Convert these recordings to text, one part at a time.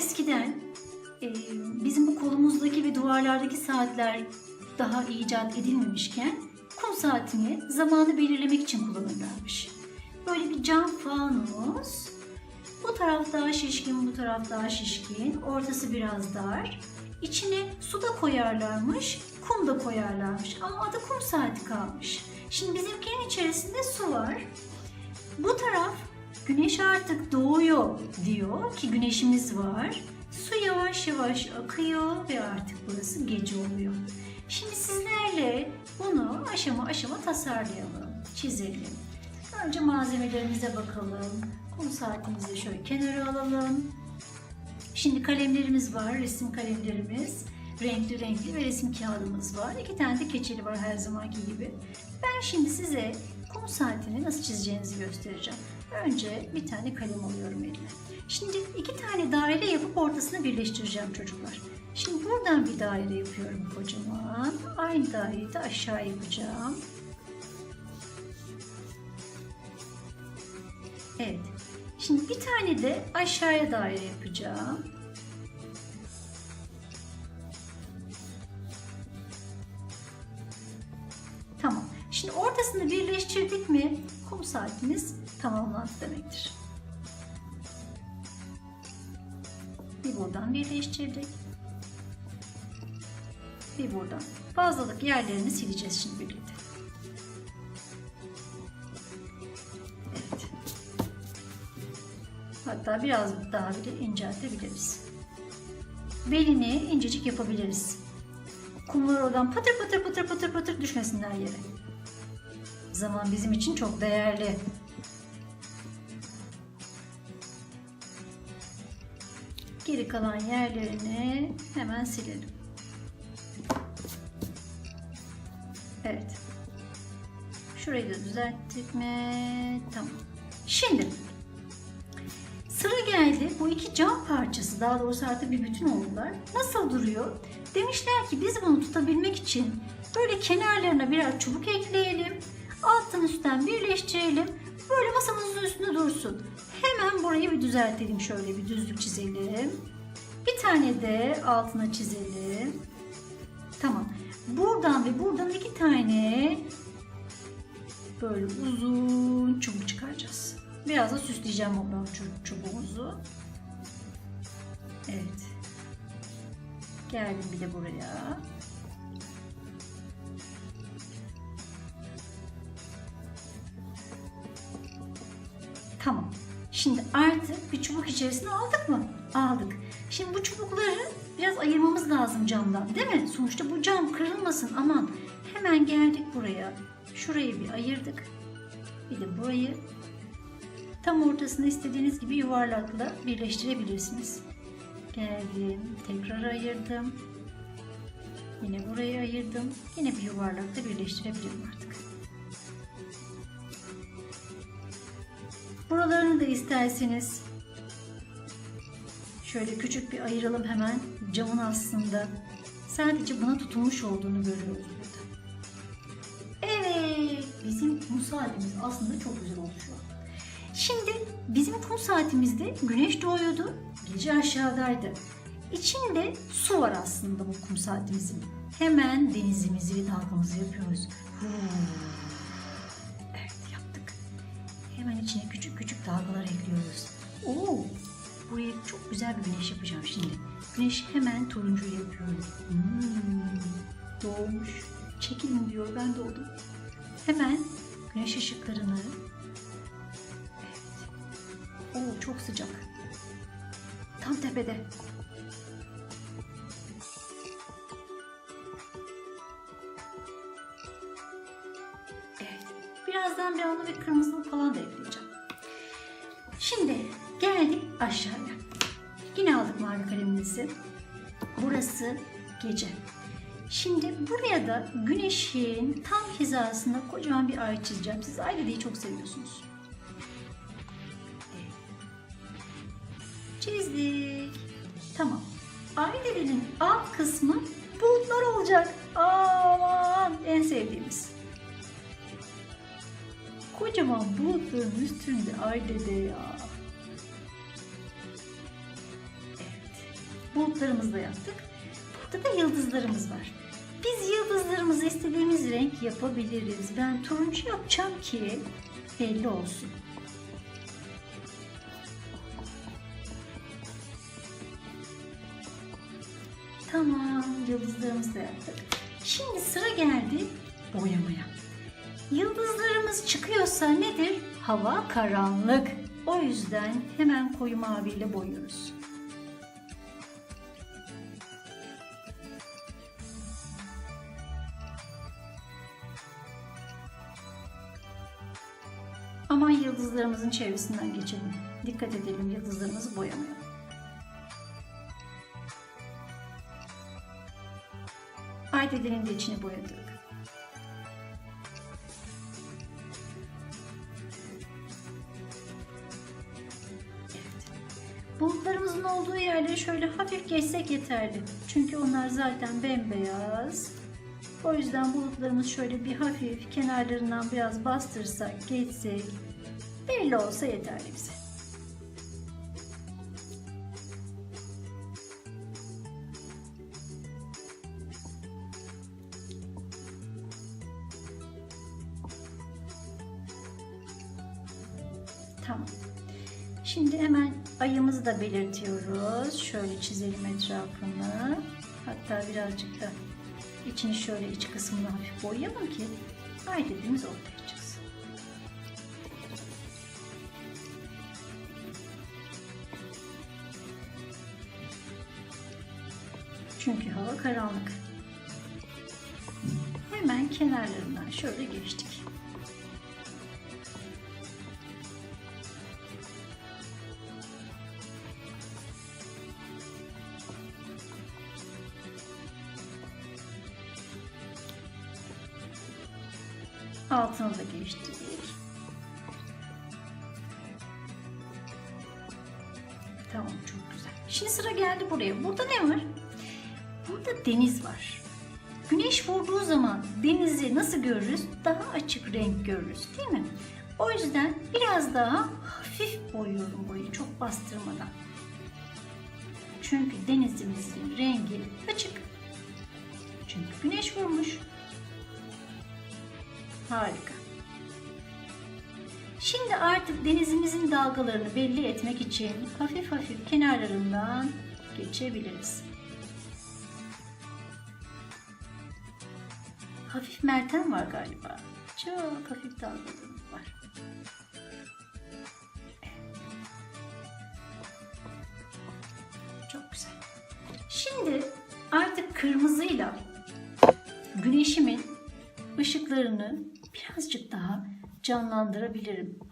eskiden e, bizim bu kolumuzdaki ve duvarlardaki saatler daha icat edilmemişken kum saatini zamanı belirlemek için kullanırlarmış. Böyle bir cam fanus. Bu taraf daha şişkin, bu taraf daha şişkin. Ortası biraz dar. İçine su da koyarlarmış, kum da koyarlarmış. Ama adı kum saati kalmış. Şimdi bizimkinin içerisinde su var. Bu taraf güneş artık doğuyor diyor ki güneşimiz var. Su yavaş yavaş akıyor ve artık burası gece oluyor. Şimdi sizlerle bunu aşama aşama tasarlayalım, çizelim. Önce malzemelerimize bakalım. Kum saatimizi şöyle kenara alalım. Şimdi kalemlerimiz var, resim kalemlerimiz. Renkli renkli ve resim kağıdımız var. İki tane de keçeli var her zamanki gibi. Ben şimdi size kum saatini nasıl çizeceğinizi göstereceğim. Önce bir tane kalem alıyorum elime. Şimdi iki tane daire yapıp ortasını birleştireceğim çocuklar. Şimdi buradan bir daire yapıyorum kocaman. Aynı daireyi de aşağı yapacağım. Evet. Şimdi bir tane de aşağıya daire yapacağım. Tamam. Şimdi ortasını birleştirdik mi kum saatimiz tamamlandı demektir. Bir buradan birleştirdik. Bir buradan. Fazlalık yerlerini sileceğiz şimdi birlikte. Evet. Hatta biraz daha bile inceltebiliriz. Belini incecik yapabiliriz. Kumlar oradan patır patır patır patır patır düşmesinler yere. Zaman bizim için çok değerli. Geri kalan yerlerini hemen silelim. Evet. Şurayı da düzelttik mi? Tamam. Şimdi sıra geldi. Bu iki cam parçası daha doğrusu artık bir bütün oldular. Nasıl duruyor? Demişler ki biz bunu tutabilmek için böyle kenarlarına birer çubuk ekleyelim. Alttan üstten birleştirelim. Böyle masamızın üstünde dursun. Hemen burayı bir düzeltelim. Şöyle bir düzlük çizelim. Bir tane de altına çizelim. Tamam. Buradan ve buradan iki tane böyle uzun çubuk çıkaracağız. Biraz da süsleyeceğim o çu- çubuğumuzu. Evet. Geldim bir de buraya. Tamam. Şimdi artık bir çubuk içerisine aldık mı? Aldık. Şimdi bu çubukları biraz ayırmamız lazım camdan değil mi? Sonuçta bu cam kırılmasın aman. Hemen geldik buraya. Şurayı bir ayırdık. Bir de burayı tam ortasını istediğiniz gibi yuvarlakla birleştirebilirsiniz. Geldim. Tekrar ayırdım. Yine burayı ayırdım. Yine bir yuvarlakla birleştirebilirim artık. Buralarını da isterseniz şöyle küçük bir ayıralım hemen. Camın aslında sadece buna tutunmuş olduğunu görüyoruz burada. Evet, bizim kum saatimiz aslında çok güzel oldu şu an. Şimdi bizim kum saatimizde güneş doğuyordu, gece aşağıdaydı. İçinde su var aslında bu kum saatimizin. Hemen denizimizi ve dalgamızı yapıyoruz. Yaptık. Hemen içine küçük küçük dalgalar ekliyoruz. Oo, buraya çok güzel bir güneş yapacağım şimdi. Güneş hemen turuncu yapıyorum. Hmm, doğmuş. Çekilin diyor ben doğdum. Hemen güneş ışıklarını. Oo çok sıcak. Tam tepede. Anda bir kırmızılık falan da ekleyeceğim. Şimdi geldik aşağıya. Yine aldık mavi kalemimizi. Burası gece. Şimdi buraya da güneşin tam hizasında kocaman bir ay çizeceğim. Siz ay dediği çok seviyorsunuz. Çizdik. Tamam. Ay dedenin alt kısmı bulutlar olacak. Aman en sevdiğimiz. Kocaman bulutların üstünde ay ya. Evet. Bulutlarımızı da yaptık. Burada da yıldızlarımız var. Biz yıldızlarımızı istediğimiz renk yapabiliriz. Ben turuncu yapacağım ki belli olsun. Tamam, yıldızlarımızı da yaptık. Şimdi sıra geldi boyamaya. Yıldızlarımız çıkıyorsa nedir? Hava karanlık. O yüzden hemen koyu maviyle boyuyoruz. Aman yıldızlarımızın çevresinden geçelim. Dikkat edelim yıldızlarımızı boyamayalım. Ay dedenin de içini boyadık. Yerleri şöyle hafif geçsek yeterli. Çünkü onlar zaten bembeyaz. O yüzden bulutlarımız şöyle bir hafif kenarlarından biraz bastırsak, geçsek belli olsa yeterli bize. Şimdi hemen ayımızı da belirtiyoruz. Şöyle çizelim etrafını. Hatta birazcık da içini şöyle iç kısmını hafif boyayalım ki ay dediğimiz ortaya çıksın. Çünkü hava karanlık. Hemen kenarlarından şöyle geçtik. Buraya. Burada ne var? Burada deniz var. Güneş vurduğu zaman denizi nasıl görürüz? Daha açık renk görürüz değil mi? O yüzden biraz daha hafif boyuyorum boyu çok bastırmadan. Çünkü denizimizin rengi açık. Çünkü güneş vurmuş. Harika. Şimdi artık denizimizin dalgalarını belli etmek için hafif hafif kenarlarından geçebiliriz. Hafif mertem var galiba. Çok hafif dalgalarımız var. Çok güzel. Şimdi artık kırmızıyla güneşimin ışıklarını birazcık daha canlandırabilirim.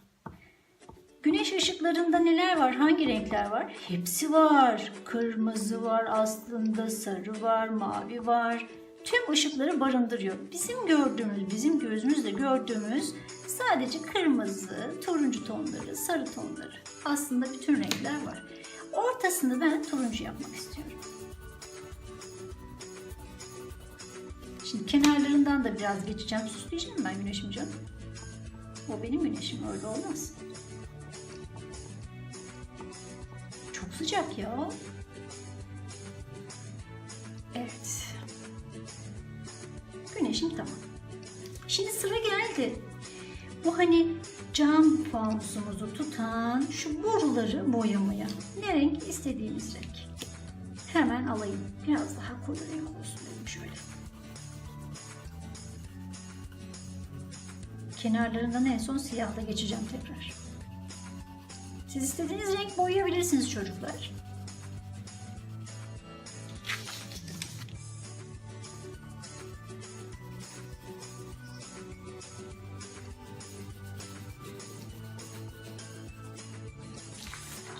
Güneş ışıklarında neler var? Hangi renkler var? Hepsi var. Kırmızı var aslında, sarı var, mavi var. Tüm ışıkları barındırıyor. Bizim gördüğümüz, bizim gözümüzle gördüğümüz sadece kırmızı, turuncu tonları, sarı tonları. Aslında bütün renkler var. Ortasını ben turuncu yapmak istiyorum. Şimdi kenarlarından da biraz geçeceğim. Süsleyeceğim ben güneşim canım. O benim güneşim öyle olmaz. Sıcak ya. Evet. Güneşim tamam. Şimdi sıra geldi. Bu hani cam fanusumuzu tutan şu boruları boyamaya. Ne renk? istediğimiz renk. Hemen alayım. Biraz daha koyu renk olsun dedim şöyle. Kenarlarından en son siyahla geçeceğim tekrar. Siz istediğiniz renk boyayabilirsiniz çocuklar.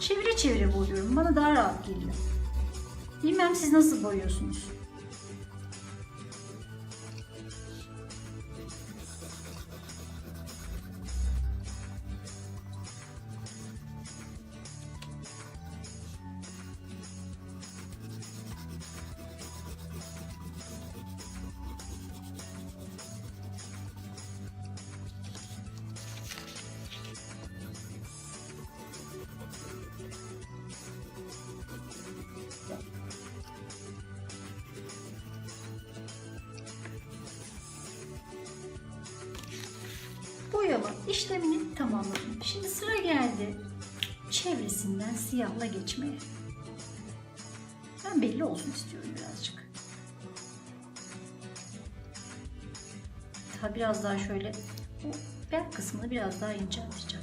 Çevire çevire boyuyorum. Bana daha rahat geliyor. Bilmem siz nasıl boyuyorsunuz. Boyama işlemini tamamladım. Şimdi sıra geldi çevresinden siyahla geçmeye. Ben belli olsun istiyorum birazcık. Daha biraz daha şöyle o bel kısmını biraz daha incelteceğim.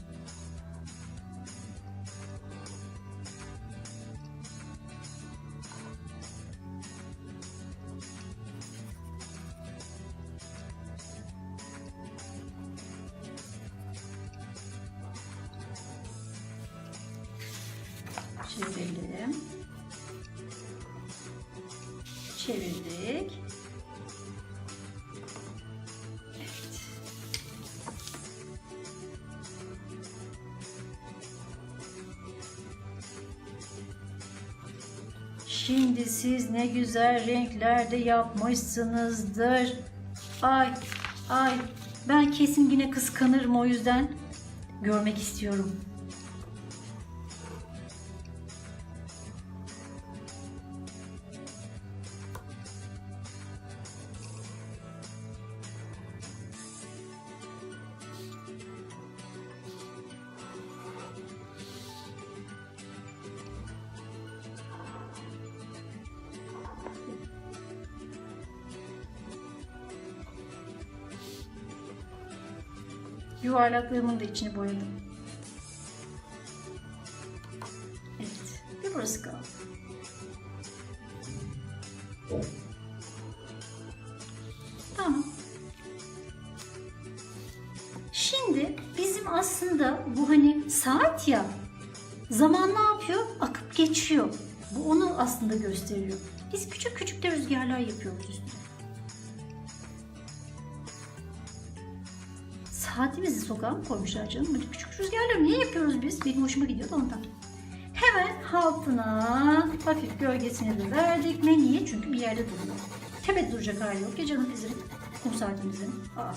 Çevirelim. Çevirdik. Şimdi siz ne güzel renklerde yapmışsınızdır. Ay, ay. Ben kesin yine kıskanırım o yüzden görmek istiyorum. Yuvarlaklığımın da içini boyadım. Evet. Bir burası kaldı. Tamam. Şimdi bizim aslında bu hani saat ya zaman ne yapıyor? Akıp geçiyor. Bu onu aslında gösteriyor. Biz küçük küçük de rüzgarlar yapıyoruz üstüne. Saatimizi sokağa mı koymuşlar canım? Böyle küçük rüzgarlar niye yapıyoruz biz? Benim hoşuma gidiyor da ondan. Hemen altına hafif gölgesini de verdik. Ne niye? Çünkü bir yerde duruyor. Tepede duracak hali yok ya canım bizim kum saatimizin. Aa,